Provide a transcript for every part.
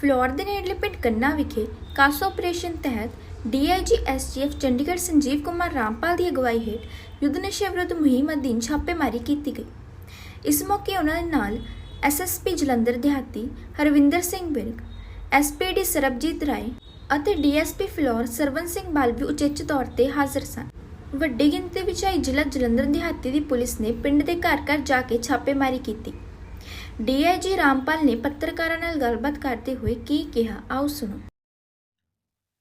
Floor ਦੇ ਨੇੜਲੇ ਪਿੰਡ ਕੰਨਾ ਵਿਖੇ ਕਾਸਾ ਆਪਰੇਸ਼ਨ ਤਹਿਤ ਡੀਆਈਜੀ ਐਸਟੀਐਫ ਚੰਡੀਗੜ੍ਹ ਸੰਜੀਵ ਕੁਮਾਰ ਰਾਮਪਾਲ ਦੀ ਅਗਵਾਈ ਹੇਠ ਯੁੱਧ ਨਸ਼ੇ ਵਿਰੁੱਧ ਮੁਹਿੰਮ ਅਧੀਨ ਛਾਪੇਮਾਰੀ ਕੀਤੀ ਗਈ। ਇਸ ਮੌਕੇ ਉਹਨਾਂ ਦੇ ਨਾਲ ਐਸਐਸਪੀ ਜਲੰਧਰ ਦਿਹਾਤੀ ਹਰਵਿੰਦਰ ਸਿੰਘ ਬਿਰਗ ਐਸਪੀਡੀ ਸਰਬਜੀਤ ਰਾਏ ਅਤੇ ਡੀਐਸਪੀ ਫਲੋਰ ਸਰਵਨ ਸਿੰਘ ਬਾਲਵੀ ਉਚੇਚ ਤੌਰ ਤੇ ਹਾਜ਼ਰ ਸਨ। ਵੱਡੀ ਗਿਣਤੀ ਵਿੱਚ ਆਈ ਜ਼ਿਲ੍ਹਾ ਜਲੰਧਰ ਦਿਹਾਤੀ ਦੀ ਪੁਲਿਸ ਨੇ ਪਿੰਡ ਦੇ ਘਰ ਘਰ ਜਾ ਕੇ ਛਾਪੇਮਾਰੀ ਕੀਤੀ। ਡੀਆਈਜੀ ਰਾਮਪਾਲ ਨੇ ਪੱਤਰਕਾਰਾਂ ਨਾਲ ਗੱਲਬਾਤ ਕਰਦੇ ਹੋਏ ਕੀ ਕਿਹਾ? ਆਓ ਸੁਣੋ।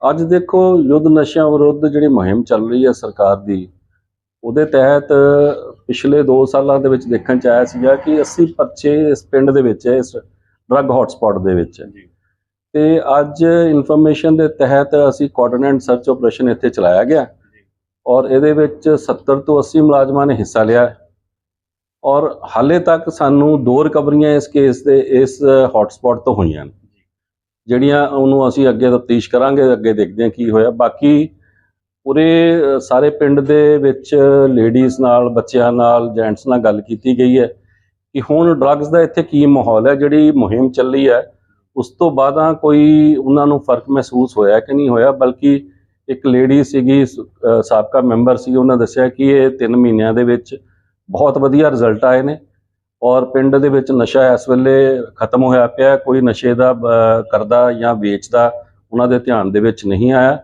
ਅੱਜ ਦੇਖੋ ਯੁੱਧ ਨਸ਼ਿਆਂ ਵਿਰੁੱਧ ਜਿਹੜੀ ਮੁਹਿੰਮ ਚੱਲ ਰਹੀ ਹੈ ਸਰਕਾਰ ਦੀ ਉਹਦੇ ਤਹਿਤ ਪਿਛਲੇ 2 ਸਾਲਾਂ ਦੇ ਵਿੱਚ ਦੇਖਣ ਚ ਆਇਆ ਸੀਗਾ ਕਿ 80 ਪਰਚੇ ਇਸ ਪਿੰਡ ਦੇ ਵਿੱਚ ਹੈ ਇਸ ਡਰੱਗ ਹੌਟਸਪੌਟ ਦੇ ਵਿੱਚ। ਤੇ ਅੱਜ ਇਨਫੋਰਮੇਸ਼ਨ ਦੇ ਤਹਿਤ ਅਸੀਂ ਕੋਆਰਡੀਨੇਟ ਸਰਚ ਆਪਰੇਸ਼ਨ ਇੱਥੇ ਚਲਾਇਆ ਗਿਆ। ਔਰ ਇਹਦੇ ਵਿੱਚ 70 ਤੋਂ 80 ਮੁਲਾਜ਼ਮਾਂ ਨੇ ਹਿੱਸਾ ਲਿਆ। ਹੈ। ਔਰ ਹਾਲੇ ਤੱਕ ਸਾਨੂੰ ਦੋ ਰਿਕਵਰੀਆਂ ਇਸ ਕੇਸ ਦੇ, ਇਸ ਹੌਟਸਪੌਟ ਤੋਂ ਹੋਈਆਂ ਨੇ। ਜਿਹੜੀਆਂ ਉਹਨੂੰ ਅਸੀਂ ਅੱਗੇ ਤਫਤੀਸ਼ ਕਰਾਂਗੇ, ਅੱਗੇ ਦੇਖਦੇ ਹਾਂ ਕੀ ਹੋਇਆ। ਬਾਕੀ ਪੂਰੇ ਸਾਰੇ ਪਿੰਡ ਦੇ ਵਿੱਚ ਲੇਡੀਜ਼ ਨਾਲ, ਬੱਚਿਆਂ ਨਾਲ ਜੈਂਟਸ ਨਾਲ ਗੱਲ ਕੀਤੀ ਗਈ ਹੈ ਕਿ ਹੁਣ ਡਰੱਗਸ ਦਾ ਇੱਥੇ ਕੀ ਮਾਹੌਲ ਹੈ, ਜਿਹੜੀ ਮੁਹਿੰਮ ਚੱਲੀ ਹੈ, ਉਸ ਤੋਂ ਬਾਅਦਾਂ ਕੋਈ ਉਹਨਾਂ ਨੂੰ ਫ਼ਰਕ ਮਹਿਸੂਸ ਹੋਇਆ ਕਿ ਨਹੀਂ ਹੋਇਆ? ਬਲਕਿ ਇੱਕ ਲੇਡੀ ਸੀਗੀ ਸਾਬਕਾ ਮੈਂਬਰ ਸੀ, ਉਹਨਾਂ ਦੱਸਿਆ ਕਿ ਇਹ 3 ਮਹੀਨਿਆਂ ਦੇ ਵਿੱਚ ਬਹੁਤ ਵਧੀਆ ਰਿਜ਼ਲਟ ਆਏ ਨੇ ਔਰ ਪਿੰਡ ਦੇ ਵਿੱਚ ਨਸ਼ਾ ਇਸ ਵੇਲੇ ਖਤਮ ਹੋਇਆ ਪਿਆ ਕੋਈ ਨਸ਼ੇ ਦਾ ਕਰਦਾ ਜਾਂ ਵੇਚਦਾ ਉਹਨਾਂ ਦੇ ਧਿਆਨ ਦੇ ਵਿੱਚ ਨਹੀਂ ਆਇਆ।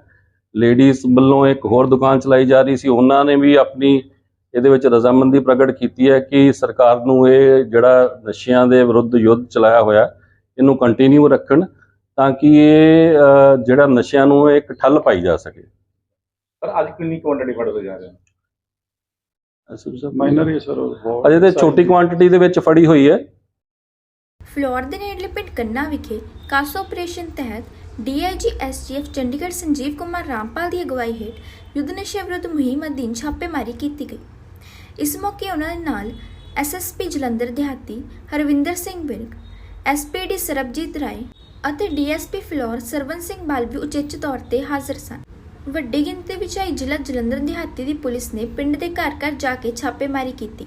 ਲੇਡੀਜ਼ ਵੱਲੋਂ ਇੱਕ ਹੋਰ ਦੁਕਾਨ ਚਲਾਈ ਜਾ ਰਹੀ ਸੀ। ਉਹਨਾਂ ਨੇ ਵੀ ਆਪਣੀ ਇਹਦੇ ਵਿੱਚ ਰਜ਼ਾਮੰਦੀ ਪ੍ਰਗਟ ਕੀਤੀ ਹੈ ਕਿ ਸਰਕਾਰ ਨੂੰ ਇਹ ਜਿਹੜਾ ਨਸ਼ਿਆਂ ਦੇ ਵਿਰੁੱਧ ਯੁੱਧ ਚਲਾਇਆ ਹੋਇਆ, ਇਹਨੂੰ ਕੰਟੀਨਿਊ ਰੱਖਣ ਤਾਂ ਕਿ ਇਹ ਜਿਹੜਾ ਨਸ਼ਿਆਂ ਨੂੰ ਇੱਕ ਠੱਲ ਪਾਈ ਜਾ ਸਕੇ। ਪਰ ਅੱਜ ਕਿੰਨੀ ਕੁਆਂਟੀਟੀ ਫੜਦੇ ਜਾ ਰਹੇ ਹੋ ਮਾਈਨਰ ਹੀ ਸਰ ਬਹੁਤ ਅਜੇ ਤੇ ਛੋਟੀ ਕੁਆਂਟੀਟੀ ਦੇ ਵਿੱਚ ਫੜੀ ਹੋਈ ਹੈ। ਫਲੋਰ ਦੇ ਨੇੜਲੇ ਪਿੰਡ ਕੰਨਾ ਵਿਖੇ ਕਾਸਾ ਆਪਰੇਸ਼ਨ ਤਹਿਤ ਡੀਆਈਜੀ ਐਸਟੀਐਫ ਚੰਡੀਗੜ੍ਹ ਸੰਜੀਵ ਕੁਮਾਰ ਰਾਮਪਾਲ ਦੀ ਅਗਵਾਈ ਹੇਠ ਯੁੱਧ ਨਸ਼ੇ ਵਿਰੁੱਧ ਮੁਹਿੰਮ ਅਧੀਨ ਛਾਪੇਮਾਰੀ ਕੀਤੀ ਗਈ। ਇਸ ਮੌਕੇ ਉਹਨਾਂ ਦੇ ਨਾਲ ਐਸਐਸਪੀ ਜਲੰਧਰ ਦਿਹਾਤੀ ਹਰਵਿੰਦਰ ਸਿੰਘ ਬਿਰਗ ਐਸਪੀਡੀ ਸਰਬਜੀਤ ਰਾਏ ਅਤੇ ਡੀਐਸਪੀ ਫਲੋਰ ਸਰਵਨ ਸਿੰਘ ਬਾਲ ਵੀ ਉਚੇਚ ਤੌਰ ਤੇ ਹਾਜ਼ਰ ਸਨ। ਵੱਡੀ ਗਿਣਤੀ ਵਿੱਚ ਆਈ ਜ਼ਿਲ੍ਹਾ ਜਲੰਧਰ ਦਿਹਾਤੀ ਦੀ ਪੁਲਿਸ ਨੇ ਪਿੰਡ ਦੇ ਘਰ ਘਰ ਜਾ ਕੇ ਛਾਪੇਮਾਰੀ ਕੀਤੀ।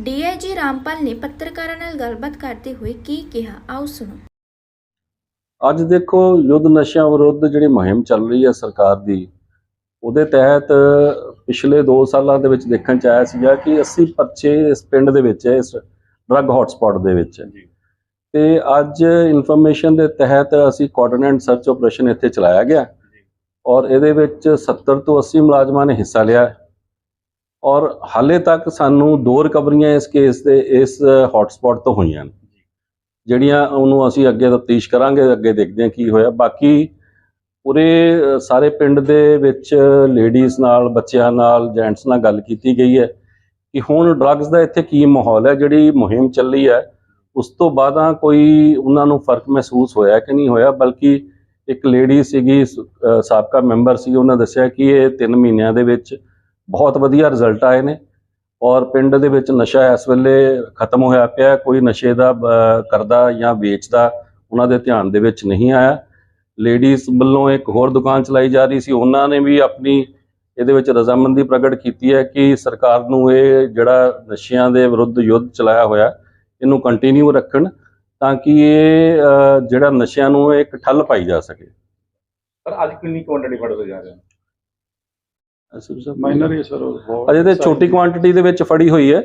ਡੀਆਈਜੀ ਰਾਮਪਾਲ ਨੇ ਪੱਤਰਕਾਰਾਂ ਨਾਲ ਗੱਲਬਾਤ ਕਰਦੇ ਹੋਏ ਕੀ ਕਿਹਾ ਆਓ ਸੁਣੋ। ਅੱਜ ਦੇਖੋ ਯੁੱਧ ਨਸ਼ਿਆਂ ਵਿਰੁੱਧ ਜਿਹੜੀ ਮੁਹਿੰਮ ਚੱਲ ਰਹੀ ਹੈ ਸਰਕਾਰ ਦੀ ਉਹਦੇ ਤਹਿਤ ਪਿਛਲੇ 2 ਸਾਲਾਂ ਦੇ ਵਿੱਚ ਦੇਖਣ ਚ ਆਇਆ ਸੀਗਾ ਕਿ 80 ਪਰਚੇ ਇਸ ਪਿੰਡ ਦੇ ਵਿੱਚ ਹੈ ਇਸ ਡਰੱਗ ਹੌਟਸਪੌਟ ਦੇ ਵਿੱਚ। ਤੇ ਅੱਜ ਇਨਫੋਰਮੇਸ਼ਨ ਦੇ ਤਹਿਤ ਅਸੀਂ ਕੋਆਰਡੀਨੇਟ ਸਰਚ ਆਪਰੇਸ਼ਨ ਇੱਥੇ ਚਲਾਇਆ ਗਿਆ। ਔਰ ਇਹਦੇ ਵਿੱਚ 70 ਤੋਂ 80 ਮੁਲਾਜ਼ਮਾਂ ਨੇ ਹਿੱਸਾ ਲਿਆ ਔਰ ਹਾਲੇ ਤੱਕ ਸਾਨੂੰ ਦੋ ਰਿਕਵਰੀਆਂ ਇਸ ਕੇਸ ਦੇ, ਇਸ ਹੌਟਸਪੌਟ ਤੋਂ ਹੋਈਆਂ ਨੇ। ਜਿਹੜੀਆਂ ਉਹਨੂੰ ਅਸੀਂ ਅੱਗੇ ਤਫਤੀਸ਼ ਕਰਾਂਗੇ, ਅੱਗੇ ਦੇਖਦੇ ਹਾਂ ਕੀ ਹੋਇਆ। ਬਾਕੀ ਪੂਰੇ ਸਾਰੇ ਪਿੰਡ ਦੇ ਵਿੱਚ ਲੇਡੀਜ਼ ਨਾਲ, ਬੱਚਿਆਂ ਨਾਲ ਜੈਂਟਸ ਨਾਲ ਗੱਲ ਕੀਤੀ ਗਈ ਹੈ ਕਿ ਹੁਣ ਡਰੱਗਸ ਦਾ ਇੱਥੇ ਕੀ ਮਾਹੌਲ ਹੈ, ਜਿਹੜੀ ਮੁਹਿੰਮ ਚੱਲੀ ਹੈ, ਉਸ ਤੋਂ ਬਾਅਦਾਂ ਕੋਈ ਉਹਨਾਂ ਨੂੰ ਫ਼ਰਕ ਮਹਿਸੂਸ ਹੋਇਆ ਕਿ ਨਹੀਂ ਹੋਇਆ, ਬਲਕਿ ਇੱਕ ਲੇਡੀ ਸੀਗੀ ਸਾਬਕਾ ਮੈਂਬਰ ਸੀ, ਉਹਨਾਂ ਦੱਸਿਆ ਕਿ ਇਹ 3 ਮਹੀਨਿਆਂ ਦੇ ਵਿੱਚ ਬਹੁਤ ਵਧੀਆ ਰਿਜ਼ਲਟ ਆਏ ਨੇ ਔਰ ਪਿੰਡ ਦੇ ਵਿੱਚ ਨਸ਼ਾ ਇਸ ਵੇਲੇ ਖਤਮ ਹੋਇਆ ਪਿਆ, ਕੋਈ ਨਸ਼ੇ ਦਾ ਕਰਦਾ ਜਾਂ ਵੇਚਦਾ ਉਹਨਾਂ ਦੇ ਧਿਆਨ ਦੇ ਵਿੱਚ ਨਹੀਂ ਆਇਆ। ਲੇਡੀਜ਼ ਵੱਲੋਂ ਇੱਕ ਹੋਰ ਦੁਕਾਨ ਚਲਾਈ ਜਾ ਰਹੀ ਸੀ, ਉਹਨਾਂ ਨੇ ਵੀ ਆਪਣੀ ਇਹਦੇ ਵਿੱਚ ਰਜ਼ਾਮੰਦੀ ਪ੍ਰਗਟ ਕੀਤੀ ਹੈ ਕਿ ਸਰਕਾਰ ਨੂੰ ਇਹ ਜਿਹੜਾ ਨਸ਼ਿਆਂ ਦੇ ਵਿਰੁੱਧ ਯੁੱਧ ਚਲਾਇਆ ਹੋਇਆ, ਇਹਨੂੰ ਕੰਟੀਨਿਊ ਰੱਖਣ। ਤਾਂ ਕਿ ਇਹ ਜਿਹੜਾ ਨਸ਼ਿਆਂ ਨੂੰ ਇੱਕ ਠੱਲ ਪਾਈ ਜਾ ਸਕੇ। ਪਰ ਅੱਜ ਕਿੰਨੀ ਕੁਆਂਟੀਟੀ ਫੜਦੇ ਜਾ ਰਹੇ ਹੋ? ਮਾਈਨਰ ਹੀ ਸਰ ਬਹੁਤ ਅਜੇ ਤੇ ਛੋਟੀ ਕੁਆਂਟੀਟੀ ਦੇ ਵਿੱਚ ਫੜੀ ਹੋਈ ਹੈ।